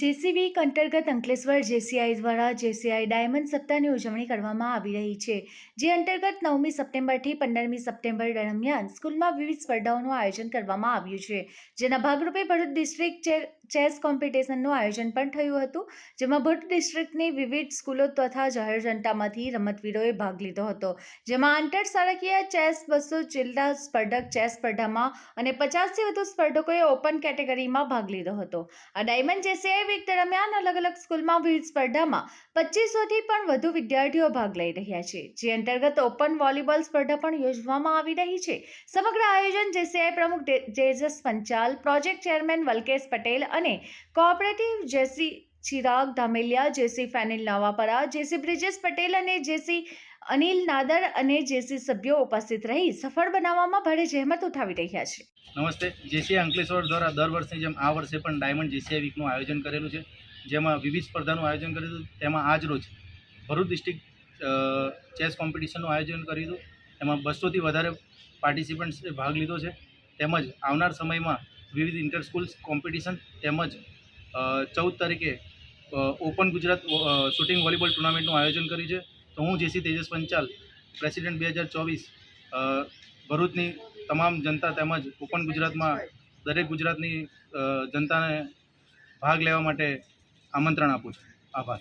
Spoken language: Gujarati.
જેસી વીક અંતર્ગત અંકલેશ્વર જેસીઆઈ દ્વારા જેસીઆઈ ડાયમંડ સપ્તાહની ઉજવણી કરવામાં આવી રહી છે, જે અંતર્ગત નવમી સપ્ટેમ્બરથી પંદરમી સપ્ટેમ્બર દરમિયાન સ્કૂલમાં વિવિધ સ્પર્ધાઓનું આયોજન કરવામાં આવ્યું છે, જેના ભાગરૂપે ભરૂચ ડિસ્ટ્રિક્ટ ચેસ કોમ્પિટિશનનું આયોજન પણ થયું હતું, જેમાં ભરૂચ ડિસ્ટ્રિક્ટની વિવિધ સ્કૂલો તથા જાહેર જનતામાંથી રમતવીરોએ ભાગ લીધો હતો, જેમાં આંતર શાળાકીય ચેસ બસો જિલ્લા સ્પર્ધક ચેસ સ્પર્ધામાં અને પચાસથી વધુ સ્પર્ધકોએ ઓપન કેટેગરીમાં ભાગ લીધો હતો. આ ડાયમંડ જેસીઆઈ વીક દરમિયાન અલગ અલગ સ્કૂલમાં વિવિધ સ્પર્ધામાં પચીસોથી પણ વધુ વિદ્યાર્થીઓ ભાગ લઈ રહ્યા છે, જે અંતર્ગત ઓપન વોલીબોલ સ્પર્ધા પણ યોજવામાં આવી રહી છે. સમગ્ર આયોજન જેસીઆઈ પ્રમુખ જેજસ પંચાલ, પ્રોજેક્ટ ચેરમેન વલ્કેશ પટેલ અને cooperative JC Chirag Dhameliya JC Fenil Navapara JC Brijesh Patel અને જેસી અનિલ નાદર અને જેસી સભ્યો ઉપસ્થિત રહી સફળ બનાવવામાં ભારે જહેમત ઉઠાવી રહ્યા છે નમસ્તે જેસી અંકલેશ્વર દ્વારા દર વર્ષની જેમ આ વર્ષે પણ ડાયમંડ જેસીઆઈ વીકનું આયોજન કરેલું છે જેમાં વિવિધ સ્પર્ધાનું આયોજન કર્યું હતું તેમાં આજ રોજ ભરૂચ ડિસ્ટ્રિક્ટ ચેસ કોમ્પિટિશનનું આયોજન કર્યું હતું એમાં બસોથી વધારે પાર્ટિસિપન્ટ્સે ભાગ લીધો છે તેમજ આવનાર સમયમાં વિવિધ ઇન્ટર સ્કૂલ્સ કોમ્પિટિશન તેમજ ચૌદ તારીખે ઓપન ગુજરાત શૂટિંગ વોલીબોલ ટુર્નામેન્ટનું આયોજન કર્યું છે. તો હું જેસી તેજસ પંચાલ, પ્રેસિડેન્ટ બે હજાર ચોવીસ ભરૂચની તમામ જનતા તેમજ ઓપન ગુજરાતમાં દરેક ગુજરાતની જનતાને ભાગ લેવા માટે આમંત્રણ આપું છું. આભાર.